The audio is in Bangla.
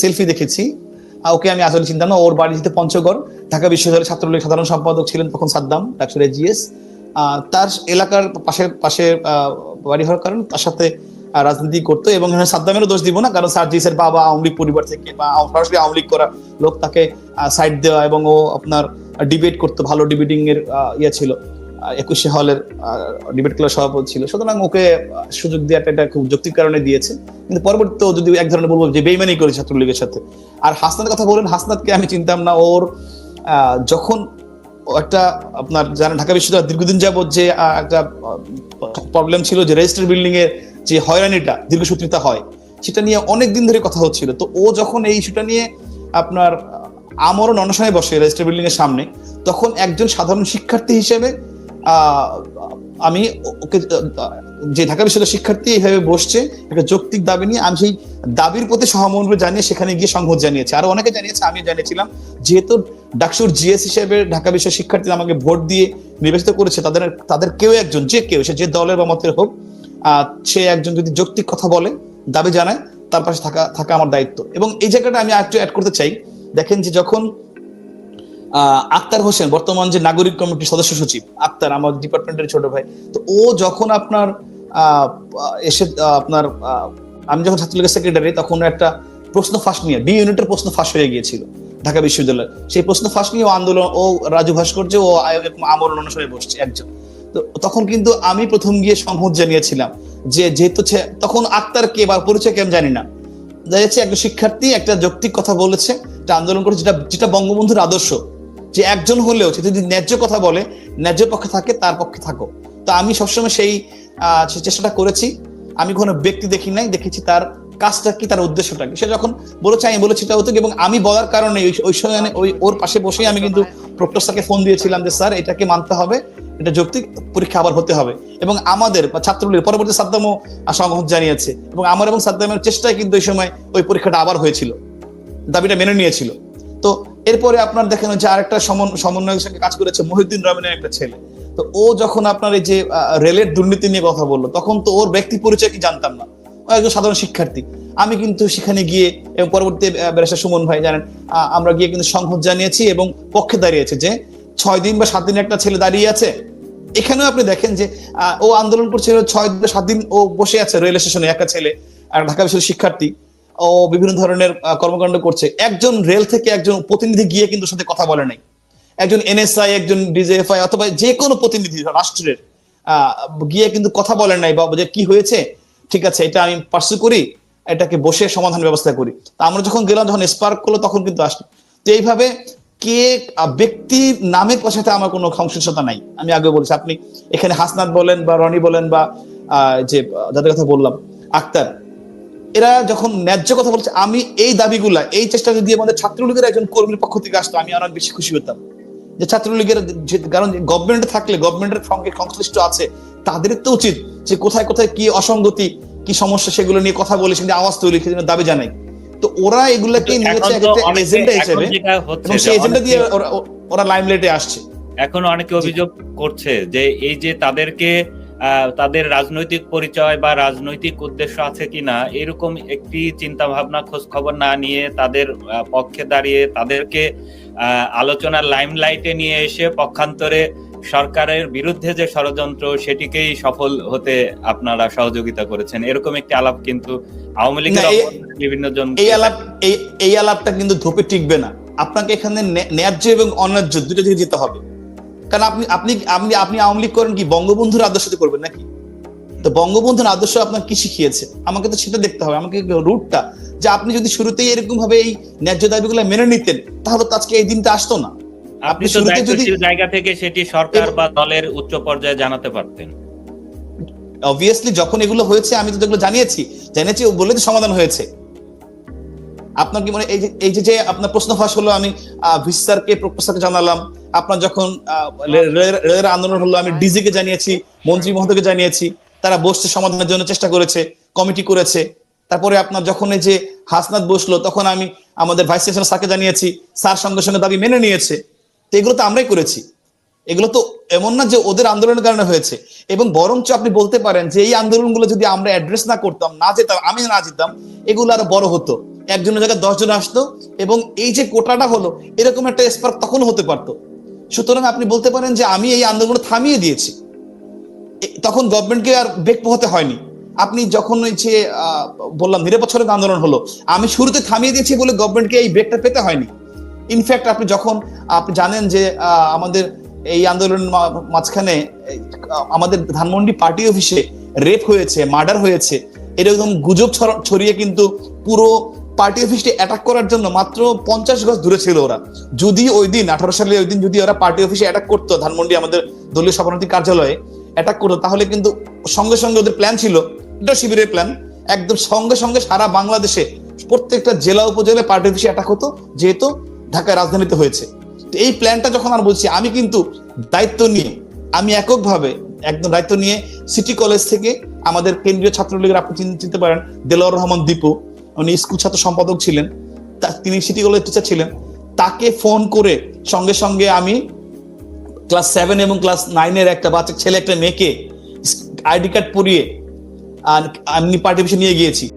সেলফি দেখেছি। ওকে আমি আসলে চিন্তা না। ওর বাড়ি যেতে পঞ্চগড়, ঢাকা বিশ্ববিদ্যালয়ের ছাত্রলীগ সাধারণ সম্পাদক ছিলেন তখন সাদ্দাম, ডাক্তার জিএস তার এলাকার পাশে পাশে বাড়ি হওয়ার কারণে তার সাথে রাজনীতি করতো এবং সাদ্দামেরও দোষ দিব না, কারণ সার্জিসের বাবা আওয়ামী লীগ পরিবার থেকে বা সরাসরি আওয়ামী লীগ করা লোক তাকে সাইড দেওয়া এবং ও আপনার ডিবেট করতো, ভালো ডিবেটিং এর ইয়ে ছিল। একুশে হলের ডিবেট ক্লাব সভাপতি ছিল। সুতরাং ওকে সুযোগ দেওয়াটা এটা খুব যৌক্তিক কারণে দিয়েছে। কিন্তু পরবর্তীতে ও যদি এক ধরনের বলব যে বেইমানি করে ছাত্রলীগের সাথে। আর হাসনাতের কথা বলেন হাসনাতকে আমি চিনতাম না। ওর যখন একটা আপনার জানেন ঢাকা বিশ্ববিদ্যালয় দীর্ঘদিন যাবৎ যে একটা প্রবলেম ছিল যে রেজিস্টার বিল্ডিং এর যে হয়রানিটা দীর্ঘসূত্রিতা হয়, সেটা নিয়ে অনেক দিন ধরে কথা হচ্ছিল। তো ও যখন এই ইস্যুটা নিয়ে আপনার আমরণ অনশনে বসে রেজিস্টার বিল্ডিং এর সামনে, তখন একজন সাধারণ শিক্ষার্থী হিসেবে আমি ওকে, যে ঢাকা বিশ্ববিদ্যালয়ের শিক্ষার্থী এইভাবে বসছে, একটা যৌক্তিক দাবি নিয়ে আমি সেই দাবির প্রতি সহমর্ম জানিয়ে সেখানে গিয়ে সংহত জানিয়েছি। আরও অনেকে জানিয়েছে আমি জানিয়েছিলাম, যেহেতু ডাকসুর জিএস হিসেবে ঢাকা বিশ্বের শিক্ষার্থী আমাকে ভোট দিয়ে নির্বাচিত করেছে, তাদের তাদের কেউ একজন, যে কেউ, সে যে দলের বা মতের হোক সে একজন যদি যৌক্তিক কথা বলে, দাবি জানায়, তার পাশে থাকা থাকা আমার দায়িত্ব। এবং এই জায়গাটা আমি একটু অ্যাড করতে চাই। দেখেন যে যখন আক্তার হোসেন, বর্তমান যে নাগরিক কমিটির সদস্য সচিব, আক্তার আমার ডিপার্টমেন্টের ছোট ভাই, তো ও যখন আপনার এসে আপনার আমি যখন ছাত্রলীগের সেক্রেটারি তখন একটা প্রশ্ন ফাঁস নিয়ে বি ইউনিটের প্রশ্ন ফাঁস হয়ে গিয়েছিল ঢাকা বিশ্ববিদ্যালয়। সেই প্রশ্ন ফাঁস নিয়ে ও আন্দোলন, ও রাজু ভাস্কর্য ও আমরণ অনুসারে বসছে একজন। তো তখন কিন্তু আমি প্রথম গিয়ে সংহত জানিয়েছিলাম যে, যেহেতু তখন আক্তার কে বা পরিচয় কে আমি জানি না। দেখা যাচ্ছে একটা শিক্ষার্থী একটা যৌক্তিক কথা বলেছে আন্দোলন করে যেটা যেটা বঙ্গবন্ধুর আদর্শ। যে একজন হলেও সে যদি ন্যায্য কথা বলে, ন্যায্য পক্ষে থাকে, তার পক্ষে থাকো। তো আমি সবসময় সেই চেষ্টাটা করেছি। আমি কোনো ব্যক্তি দেখি নাই, দেখেছি তার কাজটা কি, তার উদ্দেশ্যটা কি। সে যখন বলেছে, আমি বলেছি এটা হতো এবং আমি বলার কারণে ওই- সময় ওই, ওর পাশে বসেই আমি কিন্তু প্রক্টর স্যারকে ফোন দিয়েছিলাম যে, স্যার, এটাকে মানতে হবে, এটা যৌক্তিক পরীক্ষা আবার হতে হবে। এবং আমাদের বা ছাত্রলীগ পরবর্তী সাদ্দামও সংহত জানিয়েছে এবং আমার এবং সাদ্দামের চেষ্টায় কিন্তু ওই সময় ওই পরীক্ষাটা আবার হয়েছিল। দাবিটা মেনে নিয়েছিল। তো এরপরে আপনার দেখেন যে আরেকটা সমন- সমন্বয়ের সঙ্গে কাজ করেছে, মহিউদ্দিন রহমানের একটা ছেলে। তো ও যখন আপনার এই যে রেলের দুর্নীতি নিয়ে কথা বলল, তখন তো ওর ব্যক্তি পরিচয় কি জানতাম না। ও একজন সাধারণ শিক্ষার্থী। আমি কিন্তু সেখানে গিয়ে এবং পরবর্তী ব্যারিস্টার সুমন ভাই জানেন আমরা গিয়ে কিন্তু সংহত জানিয়েছি এবং পক্ষে দাঁড়িয়েছে যে, ছয় দিন বা সাত দিন একটা ছেলে দাঁড়িয়ে আছে। এখানেও আপনি দেখেন যে ও আন্দোলন করছে ছয় দিন বা সাত দিন ও বসে আছে রেল স্টেশনে, একটা ছেলে, আর ঢাকা বিশ্ববিদ্যালয়ের শিক্ষার্থী। ও বিভিন্ন ধরনের কর্মকাণ্ড করছে। একজন রেল থেকে একজন প্রতিনিধি গিয়ে কিন্তু সাথে কথা বলে নাই। একজন এনএসআই, একজন ডিজেএফআই অথবা যে কোনো প্রতিনিধি, রাষ্ট্রের গিয়ে কিন্তু কথা বলেন নাই বা যে কি হয়েছে, ঠিক আছে, এটা আমি পার্সু করি, এটাকে বসে সমাধান ব্যবস্থা করি। তা আমরা যখন গেলাম, যখন স্পার্ক করল, তখন কিন্তু আসলো। তো এইভাবে কে ব্যক্তির নামের সাথে আমার কোনো সংশ্লিষ্টতা নাই। আমি আগে বলছি, আপনি এখানে হাসনাত বলেন বা রনি বলেন বা যে যাদের কথা বললাম, আক্তার এরা যখন ন্যায্য কথা বলছে আমি এই দাবিগুলা এই চেষ্টা যদি আমাদের ছাত্রলীগের একজন কর্মীর পক্ষ থেকে আসতো আমি অনেক বেশি খুশি হতাম। যে ছাত্রলীগের কারণ গভর্নমেন্টে থাকলে গভর্নমেন্টের সঙ্গে সংশ্লিষ্ট আছে তাদের তো উচিত যে কোথায় কোথায় কি অসঙ্গতি কি সমস্যা সেগুলো নিয়ে কথা বলে সেগুলো আওয়াজ তৈরি সেজন্য দাবি জানাই। তো ওরা এগুলাকে নিয়েছে এখন একটা অনেকে- এজেন্ডা হিসেবে এবং সেই এজেন্ডা দিয়ে ওরা লাইমলাইটে আসছে। এখন অনেকে অভিযোগ করছে যে এই যে তাদেরকে তাদের রাজনৈতিক পরিচয় বা রাজনৈতিক উদ্দেশ্য আছে কিনা এরকম একটি চিন্তা ভাবনা খোঁজ খবর না নিয়ে তাদের পক্ষে দাঁড়িয়ে তাদেরকে আলোচনার লাইমলাইটে নিয়ে এসে পক্ষান্তরে সরকারের বিরুদ্ধে যে ষড়যন্ত্র সেটিকেই সফল হতে আপনারা সহযোগিতা করেছেন। এরকম একটি আলাপ কিন্তু আওয়ামী লীগের বিভিন্ন জন এই আলাপ এই এই আলাপটা কিন্তু ধোপে টিকবে না। আপনাকে এখানে ন্যায্য এবং অন্যায্য দুটো দিকে যেতে হবে। কারণ আপনি আপনি আপনি আপনি আওয়ামী লীগ করেন কি বঙ্গবন্ধুর আদর্শতে করবেন নাকি? তো বঙ্গবন্ধুর আদর্শ আপনার কি শিখিয়েছে? আমাকে তো সেটা দেখতে হবে আমাকে রুটটা। যে আপনি যদি শুরুতেই এরকম ভাবে এই ন্যায্য দাবিগুলো মেনে নিতেন তাহলে তো আজকে এই দিনটা আসতো না। আপনি শুরুতে যদি- জায়গা থেকে সেটি সরকার বা দলের উচ্চ পর্যায়ে জানাতে পারতেন। অবভিয়াসলি যখন এগুলো হয়েছে আমি তো যেগুলো জানিয়েছি জানিয়েছি ও বলে তো সমাধান হয়েছে। আপনার কি মনে এই যে এই যে আপনার প্রশ্ন ফাঁস হলো আমি ভিস্তারকে প্রফেসরকে জানালাম। আপনার যখন রেলের আন্দোলন হলো, আমি ডিজি কে জানিয়েছি, মন্ত্রী মহোদয়কে জানিয়েছি, তারা বসছে সমাধানের জন্য চেষ্টা করেছে, কমিটি করেছে। তারপরে আপনার যখন এই যে হাসনাত বসল, তখন আমি আমাদের ভাইস চ্যান্সেলর স্যারকে জানিয়েছি, স্যার সঙ্গে সঙ্গে দাবি মেনে নিয়েছে। তো এগুলো তো আমরাই করেছি। এগুলো তো এমন না যে ওদের আন্দোলনের কারণে হয়েছে। এবং বরঞ্চ আপনি বলতে পারেন যে এই আন্দোলনগুলো যদি আমরা অ্যাড্রেস না করতাম, না যেতাম, আমি না যেতাম, এগুলো আরও বড় হতো। একজনের জায়গায় দশজন আসতো, এবং এই যে কোটাটা হলো, এরকম একটা স্পার্ক তখন হতে পারতো। সুতরাং আপনি বলতে পারেন যে আমি এই আন্দোলন থামিয়ে দিয়েছি। তখন গভর্নমেন্টকে আর বেগ পোহাতে হয়নি। আপনি যখন ওই যে বললাম নিরাপচ্ছরক আন্দোলন হলো, আমি শুরুতে থামিয়ে দিয়েছি বলে গভর্নমেন্টকে এই ব্রেকটা পেতে হয়নি। ইনফ্যাক্ট আপনি যখন, আপনি জানেন যে আমাদের এই আন্দোলনের মাঝখানে আমাদের ধানমন্ডি পার্টি অফিসে রেপ হয়েছে মার্ডার হয়েছে, এরকম গুজব ছড়া- ছড়িয়ে কিন্তু পুরো পার্টি অফিসটি অ্যাটাক করার জন্য মাত্র পঞ্চাশ গজ দূরে ছিল ওরা। যদি ওই দিন, আঠারো সালে ওই দিন যদি ওরা পার্টি অফিসে অ্যাটাক করতো, ধানমন্ডি আমাদের দলীয় সভাপতি কার্যালয়ে অ্যাটাক করতো, তাহলে কিন্তু সঙ্গে সঙ্গে ওদের প্ল্যান ছিল, এটা শিবিরের প্ল্যান একদম সঙ্গে সঙ্গে সারা বাংলাদেশে প্রত্যেকটা জেলা উপজেলায় পার্টি অফিসে অ্যাটাক হতো, যেহেতু ঢাকায় রাজধানীতে হয়েছে। তো এই প্ল্যানটা যখন আর বলছি, আমি কিন্তু দায়িত্ব নিয়ে, আমি এককভাবে একদম দায়িত্ব নিয়ে সিটি কলেজ থেকে আমাদের কেন্দ্রীয় ছাত্রলীগের আপনি চিন- চিনতে পারেন দেলোয়ার রহমান দীপু উনি স্কুল ছাত্র সম্পাদক ছিলেন তিনি সিটি কলেজ টিচার ছিলেন। তাকে ফোন করে সঙ্গে সঙ্গে আমি ক্লাস সেভেন এবং ক্লাস নাইনের একটা বাচ্চা, ছেলে একটা মেয়েকে আইডি কার্ড পরিয়ে আর আমি পার্টি নিয়ে গিয়েছি।